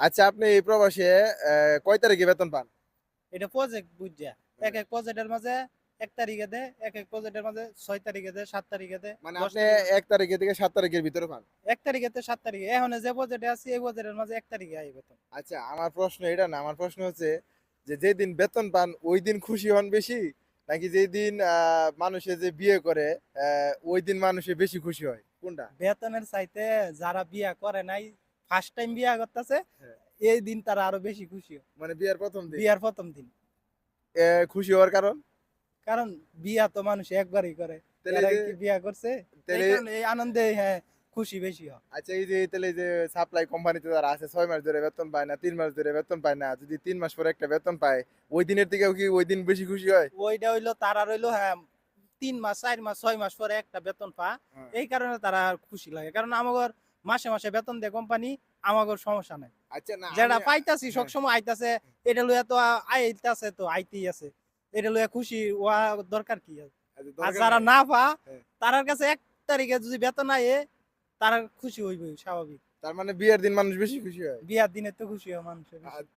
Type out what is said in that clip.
আচ্ছা আপনি এই প্রবাসে কয় তারিখে বেতন পান? এটা প্রজেক্ট বুঝা এক এক প্রজেক্টের মাঝে এক তারিখে দে এক এক প্রজেক্টের মাঝে ছয় তারিখে দে সাত তারিখে দে মানে আপনি এক তারিখে থেকে সাত তারিখের ভিতরে পান? এক তারিখে তে সাত তারিখে। এখন যে প্রজেক্টে আছি এই প্রজেক্টের মাঝে এক তারিখে আই বেতন। আচ্ছা আমার প্রশ্ন এটা না আমার প্রশ্ন হচ্ছে যে যেদিন বেতন পান ওই দিন খুশি হন বেশি? নাকি যেই দিন আহ, মানুষে যে বিয়ে করে ওই দিন মানুষে বেশি খুশি হয়? কোনটা? বেতনের চাইতে যারা বিয়ে করে নাই ফার্স্ট টাইম বিয়া করতেছে হ্যাঁ। এই দিন তারা আরও বেশি খুশি মানে বিয়ের প্রথম দিন? বিয়ার প্রথম দিন। খুশি হওয়ার কারণ? কারণ বিয়া তো মানুষ একবারই করে। বিয়া করছে এই আনন্দে হ্যাঁ খুশি বেশি হয়। আচ্ছা এই যে তাহলে যে সাপ্লাই কোম্পানিতে যারা আছে ছয় মাস ধরে বেতন পায় না তিন মাস ধরে বেতন পায় না যদি তিন মাস পরে একটা বেতন পায় ওই দিনের থেকেও কি ওই দিন বেশি খুশি হয়? ওইটা হইল তারা রইল হ্যাঁ তিন মাস চার মাস ছয় মাস পরে একটা বেতন পা হ্যাঁ। এই কারণে তারা খুশি লাগে। কারণ আমাগর মাসে মাসে বেতন দেয় কোম্পানি আমাগর সমস্যা নাই আচ্ছা না যেটা পাইতাছি হ্যাঁ। সবসময় আইতাছে এটা লইয়া তো আইতাছে তো আইতেই আছে এটা লইয়া খুশি ওয়া দরকার কি আছে? আচ্ছা, আর যারা। না পা তার তারার কাছে এক তারিখে যদি বেতন আয়ে তারা খুশি হইবে স্বাভাবিক তার মানে বিয়ের দিন মানুষ বেশি খুশি হয় বিয়ের দিনে তো খুশি হয় মানুষের বেশি। আর-